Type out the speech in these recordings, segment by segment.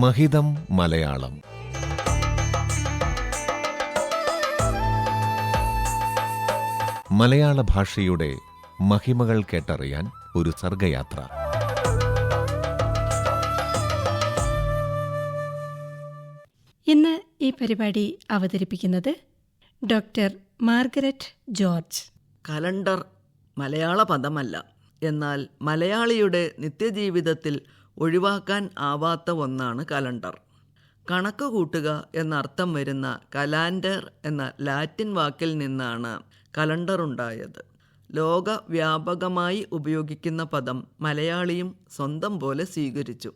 മഹിതം മലയാളം. മലയാള ഭാഷയുടെ മഹിമകൾ കേട്ടറിയാൻ ഒരു സർഗയാത്ര. ഇന്ന് ഈ പരിപാടി അവതരിപ്പിക്കുന്നത് ഡോക്ടർ മാർഗരറ്റ് ജോർജ്. കലണ്ടർ മലയാള പദമല്ല. എന്നാൽ മലയാളിയുടെ നിത്യജീവിതത്തിൽ ഒഴിവാക്കാൻ ആവാത്ത ഒന്നാണ് കലണ്ടർ. കണക്ക് കൂട്ടുക എന്നർത്ഥം വരുന്ന കലാൻഡർ എന്ന ലാറ്റിൻ വാക്കിൽ നിന്നാണ് കലണ്ടർ ഉണ്ടായത്. ലോകവ്യാപകമായി ഉപയോഗിക്കുന്ന പദം മലയാളിയും സ്വന്തം പോലെ സ്വീകരിച്ചു.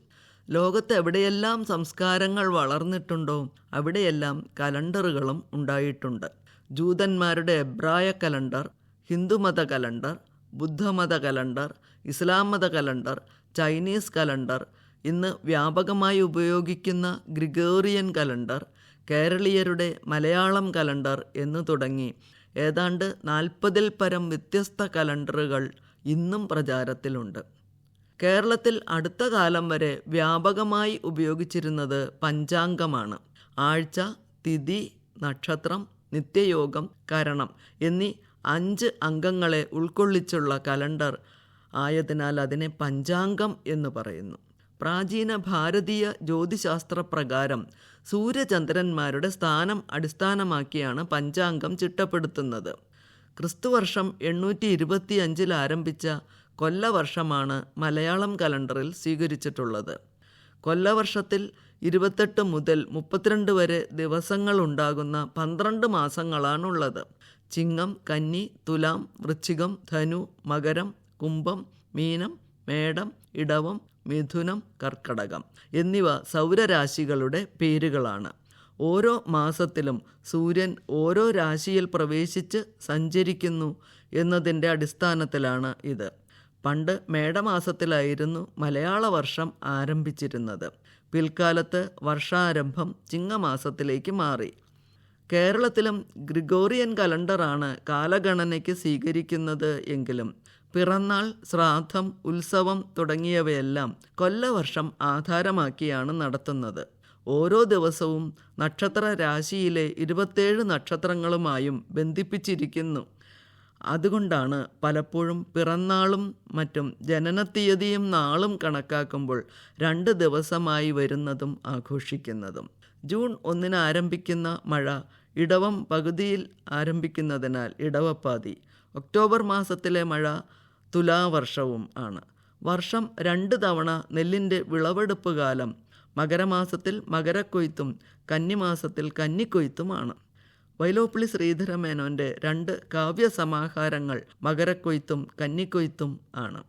ലോകത്ത് എവിടെയെല്ലാം സംസ്കാരങ്ങൾ വളർന്നിട്ടുണ്ടോ അവിടെയെല്ലാം കലണ്ടറുകളും ഉണ്ടായിട്ടുണ്ട്. ജൂതന്മാരുടെ എബ്രായ കലണ്ടർ ഹിന്ദുമത കലണ്ടർ ബുദ്ധമത കലണ്ടർ ഇസ്ലാം മത കലണ്ടർ ചൈനീസ് കലണ്ടർ ഇന്ന് വ്യാപകമായി ഉപയോഗിക്കുന്ന ഗ്രിഗോറിയൻ കലണ്ടർ കേരളീയരുടെ മലയാളം കലണ്ടർ എന്നു തുടങ്ങി. ഏതാണ്ട് നാൽപ്പതിൽ പരം വ്യത്യസ്ത കലണ്ടറുകൾ ഇന്നും പ്രചാരത്തിലുണ്ട്. കേരളത്തിൽ അടുത്ത കാലം വരെ വ്യാപകമായി ഉപയോഗിച്ചിരുന്നത് പഞ്ചാംഗമാണ്. ആഴ്ച തിഥി നക്ഷത്രം നിത്യയോഗം കരണം എന്നീ അഞ്ച് അംഗങ്ങളെ ഉൾക്കൊള്ളിച്ചുള്ള കലണ്ടർ ആയതിനാൽ അതിനെ പഞ്ചാംഗം എന്ന് പറയുന്നു. പ്രാചീന ഭാരതീയ ജ്യോതിശാസ്ത്ര പ്രകാരം സൂര്യചന്ദ്രന്മാരുടെ സ്ഥാനം അടിസ്ഥാനമാക്കിയാണ് പഞ്ചാംഗം ചിട്ടപ്പെടുത്തുന്നത്. ക്രിസ്തുവർഷം എണ്ണൂറ്റി ഇരുപത്തി അഞ്ചിൽ ആരംഭിച്ച കൊല്ലവർഷമാണ് മലയാളം കലണ്ടറിൽ സ്വീകരിച്ചിട്ടുള്ളത്. കൊല്ലവർഷത്തിൽ ഇരുപത്തെട്ട് മുതൽ മുപ്പത്തിരണ്ട് വരെ ദിവസങ്ങളുണ്ടാകുന്ന പന്ത്രണ്ട് മാസങ്ങളാണുള്ളത്. ചിങ്ങം കന്നി തുലാം വൃശ്ചികം ധനു മകരം കുംഭം മീനം മേടം ഇടവം മിഥുനം കർക്കടകം എന്നിവ സൗരരാശികളുടെ പേരുകളാണ്. ഓരോ മാസത്തിലും സൂര്യൻ ഓരോ രാശിയിൽ പ്രവേശിച്ച് സഞ്ചരിക്കുന്നു എന്നതിന്റെ അടിസ്ഥാനത്തിലാണ് ഇത്. പണ്ട് മേടമാസത്തിലായിരുന്നു മലയാള വർഷം ആരംഭിച്ചിരുന്നത്. പിൽക്കാലത്ത് വർഷാരംഭം ചിങ്ങമാസത്തിലേക്ക് മാറി. കേരളത്തിലും ഗ്രിഗോറിയൻ കലണ്ടറാണ് കാലഗണനയ്ക്ക് സ്വീകരിക്കുന്നത് എങ്കിലും പിറന്നാൾ ശ്രാദ്ധം ഉത്സവം തുടങ്ങിയവയെല്ലാം കൊല്ലവർഷം ആധാരമാക്കിയാണ് നടത്തുന്നത്. ഓരോ ദിവസവും നക്ഷത്ര രാശിയിലെ ഇരുപത്തേഴ് നക്ഷത്രങ്ങളുമായും ബന്ധിപ്പിച്ചിരിക്കുന്നു. അതുകൊണ്ടാണ് പലപ്പോഴും പിറന്നാളും മറ്റും ജനനത്തീയതിയും നാളും കണക്കാക്കുമ്പോൾ രണ്ട് ദിവസമായി വരുന്നതും ആഘോഷിക്കുന്നതും. ജൂൺ ഒന്നിന് ആരംഭിക്കുന്ന മഴ ഇടവം പകുതിയിൽ ആരംഭിക്കുന്നതിനാൽ ഇടവപ്പാതി. ഒക്ടോബർ മാസത്തിലെ മഴ തുലാവർഷവും ആണ്. വർഷം രണ്ട് തവണ നെല്ലിന്റെ വിളവെടുപ്പ് കാലം മകരമാസത്തിൽ മകരക്കൊയ്ത്തും കന്നിമാസത്തിൽ കന്നിക്കൊയ്ത്തുമാണ്. വൈലോപ്പിളി ശ്രീധരമേനോന്റെ രണ്ട് കാവ്യസമാഹാരങ്ങൾ മകരക്കൊയ്ത്തും കന്നിക്കൊയ്ത്തും ആണ്.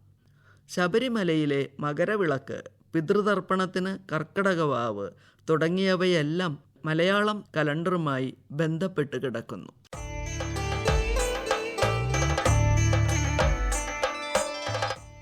ശബരിമലയിലെ മകരവിളക്ക് പിതൃതർപ്പണത്തിന് കർക്കടകവാവ് തുടങ്ങിയവയെല്ലാം മലയാളം കലണ്ടറുമായി ബന്ധപ്പെട്ട് കിടക്കുന്നു.